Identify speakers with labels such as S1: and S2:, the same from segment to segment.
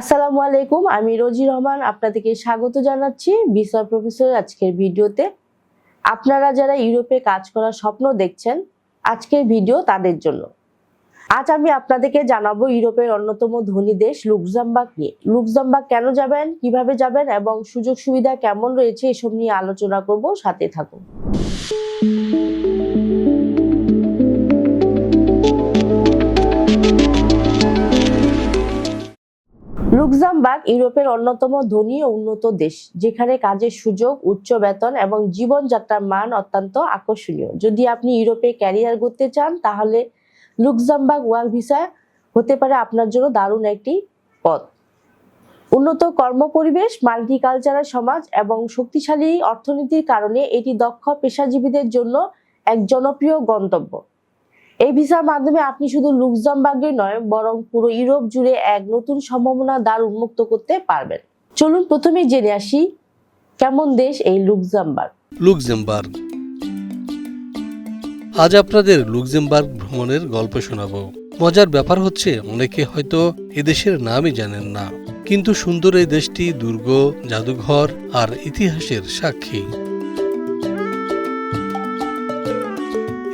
S1: আসসালামু আলাইকুম, আমি রোজি রহমান, আপনাদেরকে স্বাগত জানাচ্ছি বিষয় প্রফেসর আজকের ভিডিওতে। আপনারা যারা ইউরোপে কাজ করার স্বপ্ন দেখছেন, আজকের ভিডিও তাদের জন্য। আজ আমি আপনাদেরকে জানাব ইউরোপের অন্যতম ধনী দেশ লুক্সামবার্গ নিয়ে। লুক্সামবার্গ কেন যাবেন, কীভাবে যাবেন এবং সুযোগ সুবিধা কেমন রয়েছে, এসব নিয়ে আলোচনা করব, সাথে থাকুন। লুক্সামবার্গ ইউরোপের অন্যতম ধনী ও উন্নত দেশ, যেখানে কাজের সুযোগ, উচ্চ বেতন এবং জীবনযাত্রার মান অত্যন্ত আকর্ষণীয়। যদি আপনি ইউরোপে ক্যারিয়ার করতে চান, তাহলে লুক্সামবার্গ ওয়ার্ক ভিসা হতে পারে আপনার জন্য দারুণ একটি পথ। উন্নত কর্মপরিবেশ, মাল্টিকালচারাল সমাজ এবং শক্তিশালী অর্থনীতির কারণে এটি দক্ষ পেশাজীবীদের জন্য এক জনপ্রিয় গন্তব্য। এই ভিসার মাধ্যমে আপনি শুধু লুক্সেমবার্গে নয়, বরং পুরো ইউরোপ জুড়ে এক নতুন সম্ভাবনা দ্বার উন্মুক্ত করতে পারবেন। চলুন প্রথমে জেনে আসি, কেমন দেশ এই লুক্সেমবার্গ?
S2: লুক্সেমবার্গ। আজ আপনাদের লুক্সেমবার্গ ভ্রমণের গল্প শোনাবো। মজার ব্যাপার হচ্ছে, অনেকে হয়তো এদেশের নামই জানেন না। কিন্তু সুন্দর এই দেশটি দুর্গ, জাদুঘর আর ইতিহাসের সাক্ষী।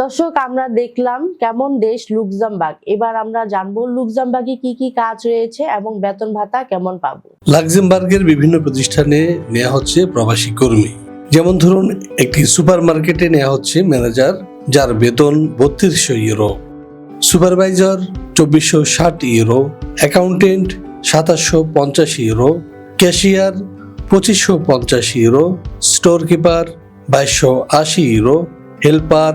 S1: দর্শক, আমরা দেখলাম কেমন দেশ লুক্সেমবার্গ। এবার আমরা জানব লুক্সেমবার্গে কি কি কাজ রয়েছে এবং বেতন ভাতা কেমন পাবো।
S2: লাক্সেমবার্গের বিভিন্ন প্রতিষ্ঠানে নেওয়া হচ্ছে প্রবাসী কর্মী। যেমন ধরুন, একটি সুপার মার্কেটে নেওয়া হচ্ছে ম্যানেজার, যার বেতন বত্রিশশো ইউরো। সুপারভাইজার, চব্বিশশো ষাট ইউরো। অ্যাকাউন্টেন্ট, সাতাশশো পঞ্চাশ ইউরো। ক্যাশিয়ার, পঁচিশশো পঞ্চাশ ইউরো। স্টোর কিপার বাইশশো আশি ইউরো। হেল্পার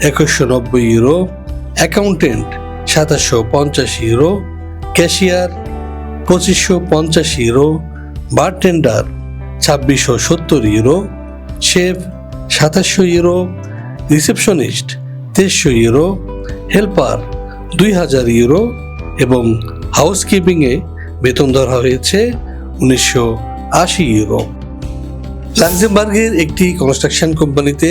S2: একুশশো নব্বই ইউরো অ্যাকাউন্টেন্ট সাতাশশো পঞ্চাশ ইউরো ক্যাশিয়ার পঁচিশশো পঞ্চাশ ইউরো বারটেন্ডার ছাব্বিশশো সত্তর ইউরো শেফ সাতাশশো ইউরো রিসেপশনিস্ট তেইশশো ইউরো হেল্পার দুই হাজার ইউরো এবং হাউসকিপিংয়ে বেতন ধরা হয়েছে উনিশশো আশি ইউরো লাক্সেমবার্গের একটি কনস্ট্রাকশন কোম্পানিতে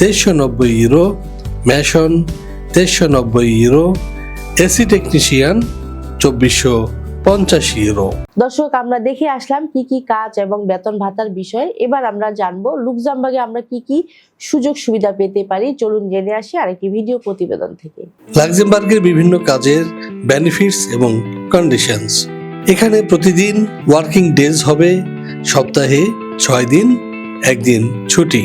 S2: তেইশশো নব্বই ইউরো ম্যাশন তেইশশো নব্বই ইউরো এসি টেকনিশিয়ান চব্বিশশো পঞ্চাশ ইউরো
S1: দর্শক আমরা দেখে আসলাম কি কি কাজ এবং বেতন ভাতার বিষয়ে। এবার আমরা জানব লুক্সেমবার্গে আমরা কি কি সুযোগ সুবিধা পেতে পারি। চলুন জেনে আসি আরেকটি ভিডিও প্রতিবেদন থেকে।
S2: লাক্সেমবার্গের বিভিন্ন কাজের বেনিফিটস এবং কন্ডিশনস এখানে প্রতিদিন ওয়ার্কিং ডেজ হবে। সপ্তাহে ছয় দিন একদিন ছুটি।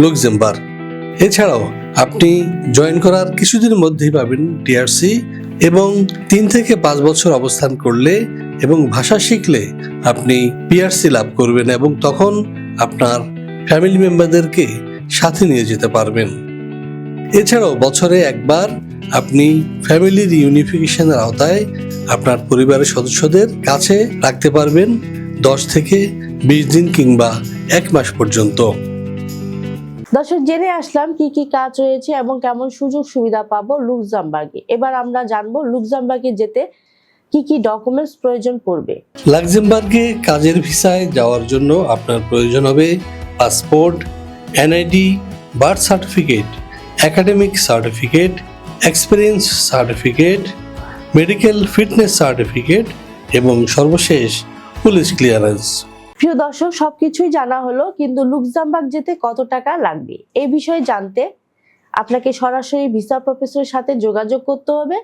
S2: লুক্সেমবার্গ। এছাড়াও আপনি জয়েন করার কিছুদিনের মধ্যেই পাবেন টিআরসি এবং তিন থেকে পাঁচ বছর অবস্থান করলে এবং ভাষা শিখলে আপনি পিআরসি লাভ করবেন এবং তখন আপনার ফ্যামিলি মেম্বারদেরকে সাথে নিয়ে যেতে পারবেন। এছাড়াও বছরে একবার আপনি ফ্যামিলির রিউনিফিকেশনের আওতায় আপনার পরিবারের সদস্যদের কাছে রাখতে পারবেন দশ থেকে বিশ দিন কিংবা এক মাস পর্যন্ত।
S1: দর্শক, জেনে আসলাম কি কি কাজ রয়েছে এবং কেমন সুযোগ সুবিধা পাবো লুক্সামবার্গে এবার আমরা জানব লুক্সামবার্গে যেতে কি কি ডকুমেন্টস প্রয়োজন পড়বে।
S2: লাক্সেমবার্গে কাজের ভিসায় যাওয়ার জন্য আপনার প্রয়োজন হবে passport, NID, birth certificate, academic certificate, experience certificate, medical fitness certificate এবং সর্বশেষ পুলিশ ক্লিয়ারেন্স।
S1: প্রিয় দর্শক, সবকিছুই জানা হলো, কিন্তু লুক্সামবার্গ যেতে কত টাকা লাগবে? এই বিষয়ে জানতে আপনাকে সরাসরি ভিসা প্রফেসরের সাথে যোগাযোগ করতে হবে।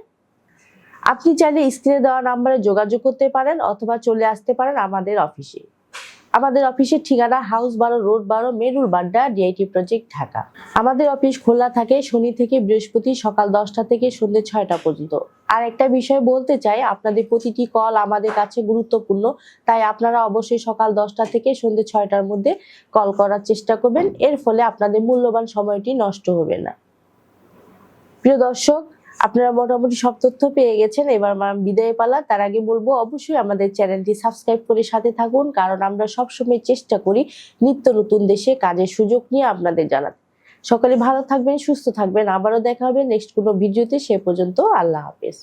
S1: আপনি চাইলে স্ক্রিনে দেওয়া নাম্বারে যোগাযোগ করতে পারেন অথবা চলে আসতে পারেন আমাদের অফিসে। আমাদের অফিসের ঠিকানা হাউস বারো, রোড বারো মেরুল বাড্ডা ডিআইটি প্রজেক্ট ঢাকা। আমাদের অফিস খোলা থাকে শনি থেকে বৃহস্পতি সকাল দশটা থেকে সন্ধ্যে ছয়টা পর্যন্ত। আর একটা বিষয় বলতে চাই, আপনাদের প্রতিটি কল আমাদের কাছে গুরুত্বপূর্ণ, তাই আপনারা অবশ্যই সকাল দশটা থেকে সন্ধ্যে ছয়টার মধ্যে কল করার চেষ্টা করবেন। এর ফলে আপনাদের মূল্যবান সময়টি নষ্ট হবে না। প্রিয় দর্শক আপনারা মোটামুটি সব তথ্য পেয়ে গেছেন। এবার আমার বিদায় পালা। তার আগে বলব, অবশ্যই আমাদের চ্যানেলটি সাবস্ক্রাইব করে সাথে থাকুন, কারণ আমরা সবসময় চেষ্টা করি নিত্য নতুন দেশে কাজের সুযোগ নিয়ে আপনাদের জানাতে। সকলে ভালো থাকবেন, সুস্থ থাকবেন। আবারও দেখা হবে নেক্সট কোনো ভিডিওতে। সে পর্যন্ত আল্লাহ হাফেজ।